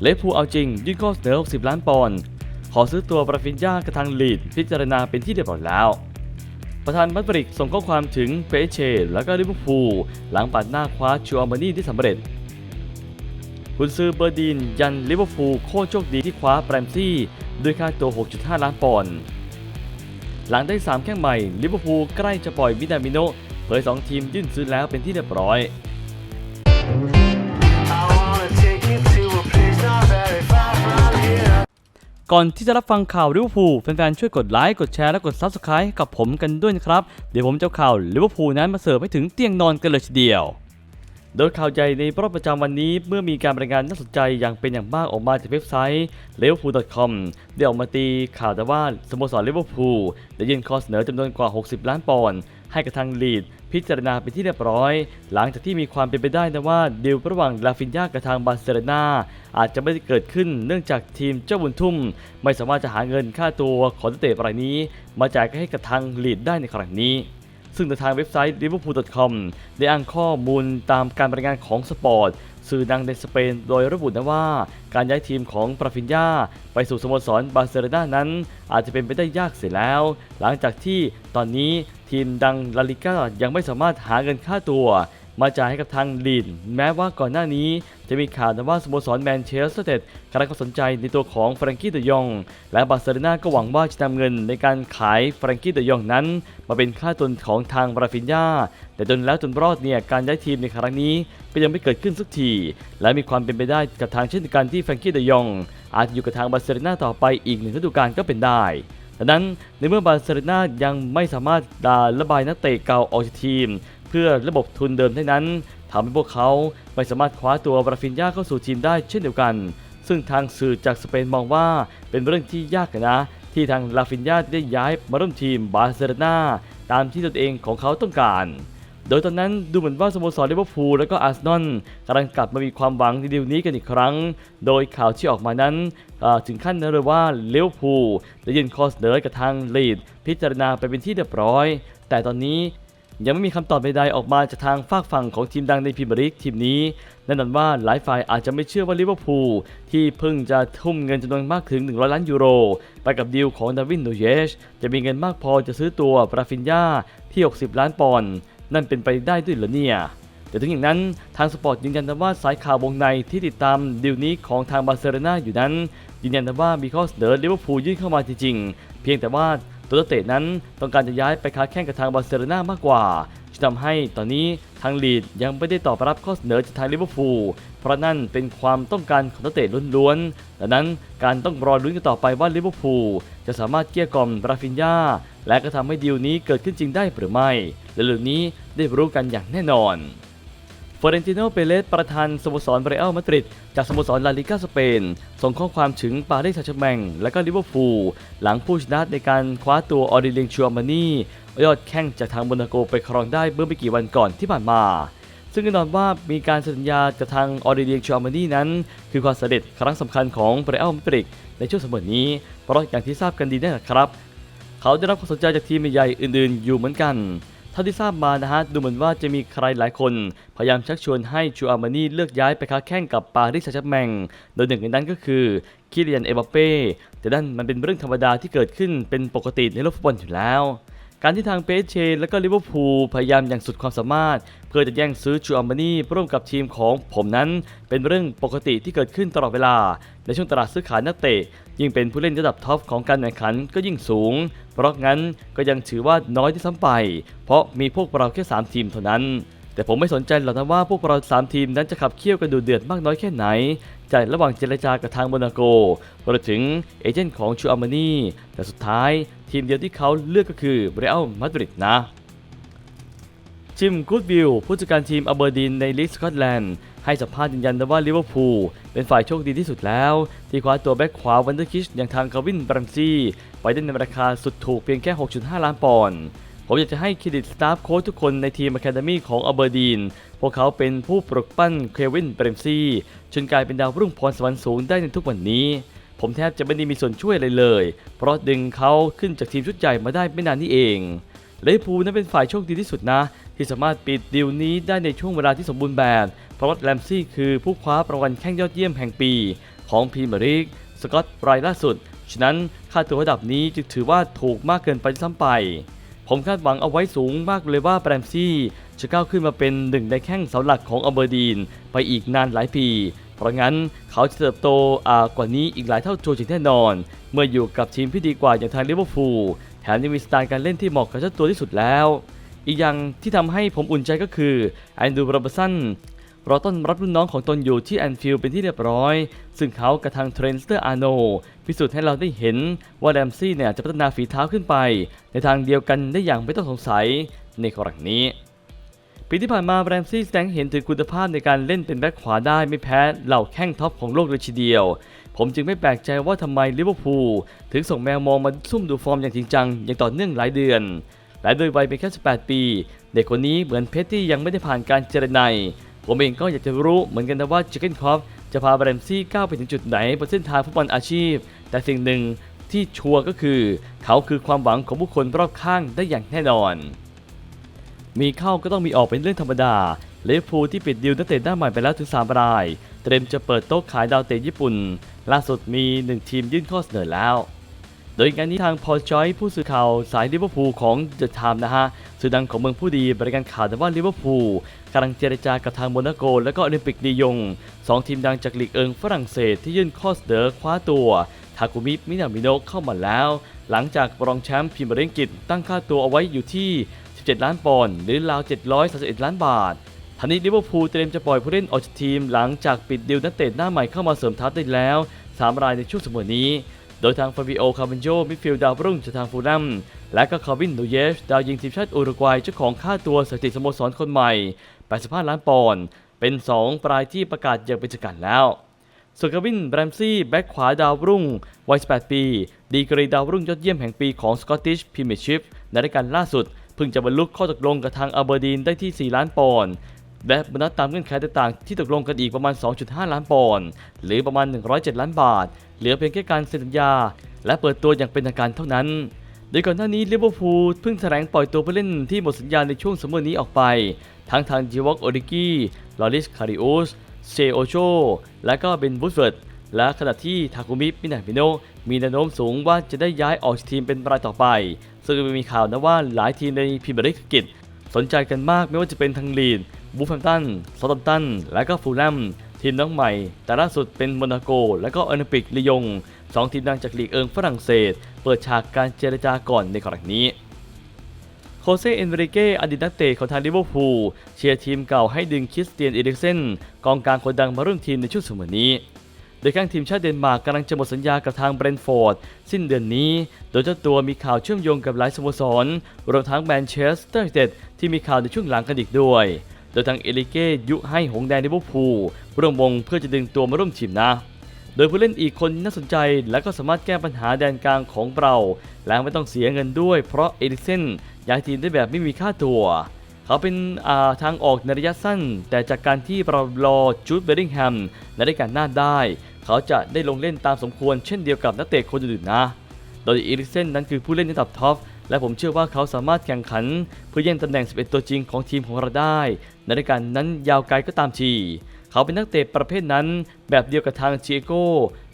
เลฟพูเอาจริง ยื่นข้อเสนอ 60 ล้านปอนด์ขอซื้อตัวบราฟินยากระทางลีด พิจารณาเป็นที่เรียบร้อยแล้ว ประธานมัดริกส่งข้อความถึงเปเชและก็ลิเวอร์พูลหลังปัดหน้าคว้าชูอาร์มานีที่สำเร็จคุณซื้อเบอร์ดีนยันลิเวอร์พูลโคตรโชคดีที่คว้าแบรมซี่ด้วยค่าตัว 6.5 ล้านปอนด์หลังได้ 3 แข้งใหม่ลิเวอร์พูลใกล้จะปล่อยมินามิโนเผย 2 ทีมยื่นซื้อแล้วเป็นที่เรียบร้อย ก่อนที่จะรับฟังข่าวลิเวอร์พูลแฟนๆช่วยกดไลค์กดแชร์และกด Subscribe ให้กับผมกันด้วยนะครับ เดี๋ยวผมจะเอาข่าวลิเวอร์พูลนั้นมาเสิร์ฟให้ถึงเตียงนอนกันเลยทีเดียวโดยข่าวใหญ่ในรอบประจำวันนี้เมื่อมีการรายงานน่าสนใจอย่างเป็นอย่างมากออกมาจากเว็บไซต์ liverpool.com ได้ออกมาตีข่าวแต่ว่าสโมสรลิเวอร์พูลได้ยื่นข้อเสนอจำนวนกว่า 60 ล้านปอนด์ ให้กับทางลีดพิจารณาเป็นที่เรียบร้อย หลังจากที่มีความเป็นไปได้นะว่าดีลระหว่างลาฟินยากับทางบาร์เซโลนาอาจจะไม่ได้เกิดขึ้นเนื่องจากทีมเจ้าบุญทุ่ม ไม่สามารถจะหาเงินค่าตัวของนักเตะรายนี้ มาจ่ายให้กับทางลีดได้ในครั้งนี้ซึ่งทางเว็บไซต์ liverpool.com ได้อ้างข้อมูลตามการรายงานของสปอร์ต สื่อดังในสเปนโดยระบุนะว่า การย้ายทีมของปราฟินยาไปสู่สโมสรบาร์เซโลนานั้น อาจจะเป็นไปได้ยากเสียแล้ว หลังจากที่ตอนนี้ทีมดังลาลิก้ายังไม่สามารถหาเงินค่าตัว มาจ่ายให้กับทางลีดแม้ว่าก่อนหน้านี้จะมีข่าวว่าสโมสรแมนเชสเตอร์เต็ดกำลังสนใจในตัวของแฟรงกี้เดยอง และบาร์เซโลนาก็หวังว่าจะนำเงินในการขายแฟรงกี้เดยองนั้น มาเป็นค่าตนของทางบราฟินยาแต่จนแล้วจนรอดเนี่ยการย้ายทีมในครั้งนี้ก็ยังไม่เกิดขึ้นสักที และมีความเป็นไปได้กับทางเช่นกันที่แฟรงกี้เดยอง อาจอยู่กับทางบาร์เซโลนาต่อไปอีกหนึ่งฤดูกาลก็เป็นได้ดังนั้นในเมื่อบาร์เซโลนายังไม่สามารถดาระบายนักเตะเก่าออกจากทีม เพื่อระบบทุนเดิมเท่านั้นทำให้พวกเขาไม่สามารถคว้าตัวบราฟินยาเข้าสู่ทีมได้เช่นเดียวกัน ซึ่งทางสื่อจากสเปนมองว่าเป็นเรื่องที่ยากนะ ที่ทางลาฟินยาได้ย้ายมาร่วมทีมบาร์เซโลนาตามที่ตนเองของเขาต้องการโดยตอนนั้นดูเหมือนว่าสโมสรลิเวอร์พูลและก็อาร์เซนอลกำลังกลับมามีความหวังในดีลนี้กันอีกครั้ง โดยข่าวที่ออกมานั้นถึงขั้นนั้นเลยว่าลิเวอร์พูลได้ยื่นข้อเสนอกับทางลีดพิจารณาไปเป็นที่เรียบร้อย แต่ตอนนี้ ยังไม่มีคำตอบใดๆออกมาจากทางฝากฝั่งของทีมดังในพรีเมียร์ลีกทีมนี้แน่นอนว่าหลายฝ่ายอาจจะไม่เชื่อว่าลิเวอร์พูลที่เพิ่งจะทุ่มเงินจำนวนมากถึง 100 ล้านยูโร ไปกับดีลของดาวินโนเยชจะมีเงินมากพอจะซื้อตัวปราฟินยาที่ 60 ล้านปอนด์นั่นเป็นไปได้ด้วยเหรอเนี่ยแต่ถึงอย่างนั้นทางสปอร์ตยืนยันว่าสายข่าววงในที่ติดตามดีลนี้ของทางบาร์เซโลนาอยู่นั้นยืนยันว่ามีข้อเสนอลิเวอร์พูลยื่นเข้ามาจริงๆเพียงแต่ว่า ตัวเตะนั้นต้องการจะย้ายไปค้าแข่งกับทางบาร์เซโลนามากกว่าจึงทำให้ตอนนี้ทางลีดยังไม่ได้ตอบรับข้อเสนอจากทางลิเวอร์พูลเพราะนั่นเป็นความต้องการของนักเตะล้วนๆดังนั้นการต้องรอลุ้นกันต่อไปว่าลิเวอร์พูลจะสามารถเกลี้ยกล่อมราฟินยาและก็ทำให้ดีลนี้เกิดขึ้นจริงได้หรือไม่และเรื่องนี้ได้รู้กันอย่างแน่นอน ฟอเรนติโนเปเรสประธานสโมสรเรอัลมาดริดจากสโมสรลาลิกาสเปน ส่งข้อความถึงปารีสแซงต์แชร์แมงและก็ลิเวอร์พูลหลังผู้ชนะในการคว้าตัวออริเลียงชัวมานียอดแข้งจากทางโมนาโกไปครองได้เมื่อไม่กี่วันก่อนที่ผ่านมา ซึ่งแน่นอนว่ามีการสัญญาจากทางออริเลียงชัวมานีนั้น คือความสำเร็จครั้งสำคัญของเรอัลมาดริดในช่วงสมัยนี้ เพราะอย่างที่ทราบกันดีแน่ครับ เขาได้รับความสนใจจากทีมใหญ่อื่น ๆ อยู่เหมือนกัน ท่าที่ทราบมานะฮะดูเหมือนว่าจะมีใครหลายคน พยายามชักชวนให้จูอาร์มานีเลือกย้ายไปค้าแข่งกับปารีสแซงต์แชร์แมงโดยหนึ่งในนั้นก็คือคิเลียนเอมบัปเป้แต่นั่นมันเป็นเรื่องธรรมดาที่เกิดขึ้นเป็นปกติในโลกฟุตบอลอยู่แล้ว การที่ทางเปเชและก็ลิเวอร์พูลพยายามอย่างสุดความสามารถ เพื่อจะแย่งซื้อจูอาร์มานีร่วมกับทีมของผมนั้นเป็นเรื่องปกติที่เกิดขึ้นตลอดเวลาในช่วงตลาดซื้อขายนักเตะยิ่งเป็นผู้เล่นระดับท็อปของการแข่งขันก็ยิ่งสูง เพราะงั้นก็ยังถือว่าน้อยที่ซ้ำไป เพราะมีพวกเราแค่ 3 ทีมเท่านั้น แต่ผมไม่สนใจหรอกนะว่าพวกเรา 3 ทีมนั้นจะขับเคี่ยวกันดูเดือดมากน้อยแค่ไหนจากระหว่างเจรจากับทางโมนาโกรวมถึงเอเจนต์ของชูอาร์มานีแต่สุดท้ายทีมเดียวที่เขาเลือกก็คือเรอัลมาดริดนะจิมกูดวิลผู้จัดการทีมอเบอร์ดีนในลีกสกอตแลนด์ ให้สัมภาษณ์ยืนยันว่าลิเวอร์พูลเป็นฝ่ายโชคดีที่สุดแล้ว ที่คว้าตัวแบ็คขวาวันเดอร์คิชอย่างทางคาวินบรัมซี่ ไปได้ในราคาสุดถูกเพียงแค่ 6.5 ล้านปอนด์ผมอยากจะให้เครดิตสตาฟโค้ชทุกคนในทีมอะคาเดมี่ของอเบอร์ดีน พวกเขาเป็นผู้ปลุกปั้นเควินเบรมซี่จนกลายเป็นดาวรุ่งพรสวรรค์สูงได้ในทุกวันนี้ ผมแทบจะไม่ได้มีส่วนช่วยอะไรเลย เพราะดึงเขาขึ้นจากทีมชุดใหญ่มาได้ไม่นานนี้เองลิเวอร์พูลนั้นเป็นฝ่ายโชคดีที่สุดนะ ที่สามารถปิดดีลนี้ได้ในช่วงเวลาที่สมบูรณ์แบบเพราะว่าแรมซี่คือผู้คว้ารางวัลแข้งยอดเยี่ยมแห่งปี ของพรีเมียร์ลีกสกอตรายล่าสุด ฉะนั้นค่าตัวระดับนี้จึงถือว่าถูกมากเกินไปซ้ำไป ผมคาดหวังเอาไว้สูงมากเลยว่าแรมซี่จะก้าวขึ้นมาเป็นหนึ่งในแข้งเสาหลักของอเบอร์ดีน ไปอีกนานหลายปี เพราะงั้นเขาจะเติบโตอากว่านี้อีกหลายเท่าตัวจริงแน่นอน เมื่ออยู่กับทีมที่ดีกว่าอย่างทางลิเวอร์พูลแถมยังมีสไตล์การเล่นที่เหมาะกับเจ้าตัวที่สุดแล้ว อีกอย่างที่ทำให้ผมอุ่นใจก็คือแอนดูโรเบร์สันรอต้อนรับรุ่นน้องของตนอยู่ที่แอนฟิลด์เป็นที่เรียบร้อย ซึ่งเขากับทางเทรนสเตอร์อาร์โนพิสูจน์ให้เราได้เห็นว่าแรมซี่เนี่ยจะพัฒนาฝีเท้าขึ้นไป ในทางเดียวกันได้อย่างไม่ต้องสงสัยในกรณีนี้ ปีที่ผ่านมาแรมซี่แสดงเห็นถึงคุณภาพในการเล่นเป็นแบ็คขวาได้ไม่แพ้เหล่าแข้งท็อปของโลกเลยทีเดียว ผมจึงไม่แปลกใจว่าทำไมลิเวอร์พูลถึงส่งแมวมองมาซุ่มดูฟอร์มอย่างจริงจังอย่างต่อเนื่องหลายเดือน และโดยวัยเพียงแค่ 18 ปี เด็กคนนี้เหมือนเพชรที่ยังไม่ได้ผ่านการเจรไนผมเองก็อยากจะรู้เหมือนกันนะว่าจิ c เก้นคอฟจะพาแรมซี่ก้าวไปถึงจุดไหนบนเส้นทางฟุตบอลอาชีพ แต่สิ่งหนึ่งที่ชัวร์ก็คือ เขาคือความหวังของผู้คนรอบข้างได้อย่างแน่นอน มีเข้าก็ต้องมีออกเป็นเรื่องธรรมดาเวอร์พูที่ปิดดีลนักเตะหน้าใหม่ไปแล้วถึง 3 ราย เตรียมจะเปิดโต๊ะขายดาวเตะญี่ปุ่น ล่าสุดมี 1 ทีมยื่นข้อเสนอแล้ว โดยงานนี้ทางพอลจอยผู้สื่อข่าวสายลิเวอร์พูลของเดอะไทม์นะฮะสื่อดังของเมืองผู้ดีบริการข่าวแต่ว่าลิเวอร์พูลกำลังเจรจากับทางโมนาโก และก็โอลิมปิกลียงสองทีมดังจากลีกเอิงฝรั่งเศสที่ยื่นข้อเสนอคว้าตัวทาคุมิมินามิโนะเข้ามาแล้ว หลังจากรองแชมป์พรีเมียร์ลีกอังกฤษตั้งค่าตัวเอาไว้อยู่ที่ 17 ล้านปอนด์หรือราว 731 ล้านบาททันนี้ลิเวอร์พูลเตรียมจะปล่อยผู้เล่นออกจากทีม หลังจากปิดดีลนักเตะหน้าใหม่เข้ามาเสริมทัพได้แล้ว 3 รายในช่วงสมัยนี้ โดยทางฟาบิโอ คาร์เบนโจมิดฟิลด์ดาวรุ่งจากทางฟูลแลมและก็คาร์วินนูเยส ดาวยิงทีมชาติอุรุกวัยเจ้าของค่าตัวสถิติสโมสรคนใหม่ 85 ล้านปอนด์ เป็น 2 ปลายที่ประกาศอย่างเป็นทางการแล้ว ส่วนคาร์วินแบรมซี่ แบ็คขวาดาวรุ่ง วัย 18 ปี ดีกรีดาวรุ่งยอดเยี่ยมแห่งปีของสกอตติชพรีเมียร์ชิพในรายการล่าสุด เพิ่งจะบรรลุข้อตกลงกับทางอเบอร์ดีนได้ที่ 4 ล้านปอนด์ และโบนัสตามเงื่อนไขต่างๆ ที่ตกลงกันอีกประมาณ 2.5 ล้านปอนด์หรือประมาณ 107 ล้านบาท เหลือเพียงแค่การเซ็นสัญญา และเปิดตัวอย่างเป็นทางการเท่านั้น โดยก่อนหน้านี้ลิเวอร์พูลเพิ่งแถลงปล่อยตัวผู้เล่นที่หมดสัญญาในช่วงซัมเมอร์นี้ออกไป ทั้งทางจิวอกโอริกี้ลอริสคาริอุสเซโอโชและก็เบนบูสเฟิร์ดและขณะที่ทาคุมิมินามิโนมีแนวโน้มสูงว่าจะได้ย้ายออกจากทีมเป็นรายต่อไป ซึ่งมีข่าวนะว่าหลายทีมในพรีเมียร์ลีกอังกฤษสนใจกันมากไม่ว่าจะเป็นทางลีด บูฟแฮมตันซาตัมตัน และก็ฟูลแลมทีมน้องใหม่ แต่ล่าสุดเป็นโมนาโก และก็โอลิมปิกลียงสองทีมดังจากลีกเอิงฝรั่งเศส เปิดฉากการเจรจาก่อนในครั้งนี้โคเซเอนเริเกอดีตนักเตะของทางลิเวอร์พูลเชียร์ทีมเก่าให้ดึงคริสเตียนเอริกเซนกองกลางคนดังมาร่วมทีมในช่วงสมัยนี้โดยข้างทีมชาติเดนมาร์กกำลังจะหมดสัญญากับทางเบรนฟอร์ด สิ้นเดือนนี้ โดยเจ้าตัวมีข่าวเชื่อมโยงกับหลายสโมสรรวมทั้งแมนเชสเตอร์ยูไนเต็ดที่มีข่าวในช่วงหลังกันอีกด้วย โดยทางเอริเก้ยุให้หงแดงลิเวอร์พูลร่วมวงเพื่อจะดึงตัวมาร่วมทีมนะ โดยผู้เล่นอีกคนน่าสนใจและก็สามารถแก้ปัญหาแดนกลางของเรา และไม่ต้องเสียเงินด้วยเพราะเอริเซนย้ายทีมได้แบบไม่มีค่าตัวเขาเป็นาทางออกในระยะสั้น แต่จากการที่เรารอจูดเบริงแฮมในรายการหน้าได้ เขาจะได้ลงเล่นตามสมควรเช่นเดียวกับนักเตะคนอื่นๆนะ โดยเอริเซนนั้นคือผู้เล่นระดับท็อป และผมเชื่อว่าเขาสามารถแข่งขัน เพื่อแย่งตำแหน่ง 11 ตัวจริงของทีมของเราได้ ในรายการนั้นยาวไกลก็ตามที เขาเป็นนักเตะประเภทนั้น แบบเดียวกับทางเชียโก้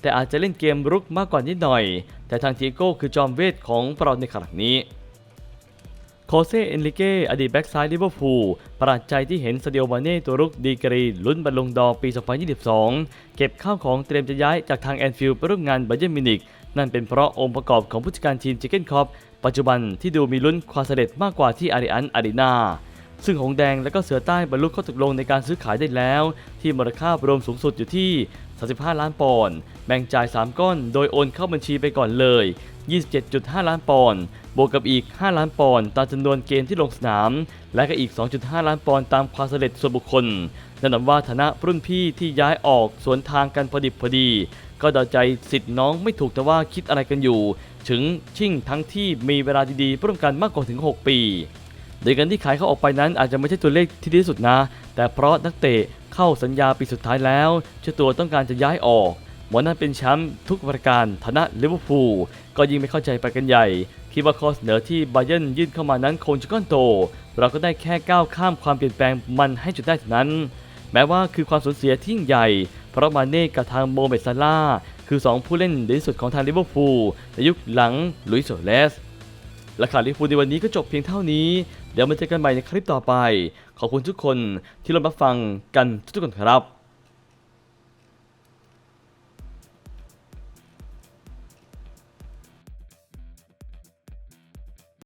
แต่อาจจะเล่นเกมรุกมากกว่านิดหน่อย แต่ทางเชียโก้คือจอมเวทของเราในขณะนี้โคเซเอนริเกอดีตแบ็กซ้ายลิเวอร์พูลประหลาดใจที่เห็นซาเดียวมาเน่ตัวรุกดีกรี ลุ้นบอลลงดอร์ปี 2022 เก็บข้าวของเตรียมจะย้ายจากทางแอนฟิลด์ไปร่วมงานไบเยร์นมิวนิก นั่นเป็นเพราะองค์ประกอบของผู้จัดการทีมเจเกนคอปปัจจุบันที่ดูมีลุ้นความสำเร็จมากกว่าที่อาริอันอารีนาซึ่งหงแดงและก็เสือใต้บรรลุข้อตกลงในการซื้อขายได้แล้ว ที่มูลค่ารวมสูงสุดอยู่ที่ 35 ล้านปอนด์ แบ่งจ่าย 3 ก้อน โดยโอนเข้าบัญชีไปก่อนเลย 27.5 ล้านปอนด์ บวกกับอีก 5 ล้านปอนด์ตามจำนวนเกมที่ลงสนาม และก็อีก 2.5 ล้านปอนด์ตามความสำเร็จส่วนบุคคลนั่นหมายว่าฐานะรุ่นพี่ที่ย้ายออกสวนทางกันพอดิบพอดี ก็เดาใจสิทธิ์น้องไม่ถูกแต่ว่าคิดอะไรกันอยู่ ถึงชิ่งทั้งที่มีเวลาดีๆร่วมกันมากกว่าถึง 6 ปีโดยการที่ขายเขาออกไปนั้นอาจจะไม่ใช่ตัวเลขที่ดีที่สุดนะ แต่เพราะนักเตะเข้าสัญญาปีสุดท้ายแล้วเจ้าตัวต้องการจะย้ายออก มอนั้นเป็นแชมป์ทุกประการฐานะลิเวอร์พูลก็ยิ่งไม่เข้าใจไปกันใหญ่ คิดว่าข้อเสนอที่ไบเยนยื่นเข้ามานั้นคงจะก้อนโต เราก็ได้แค่ก้าวข้ามความเปลี่ยนแปลงมันให้จุดได้เท่านั้น แม้ว่าคือความสูญเสียที่ยิ่งใหญ่ เพราะมาเน่กับทางโมเมซาร่าคือ 2 ผู้เล่นดีที่สุดของทางลิเวอร์พูลในยุคหลังลุยส์โซเลสและข่าวลิเวอร์พูลในวันนี้ก็จบเพียงเท่านี้ เดี๋ยวมาเจอกันใหม่ในคลิปต่อไป ขอบคุณทุกคนที่รับฟังกันทุกคนครับ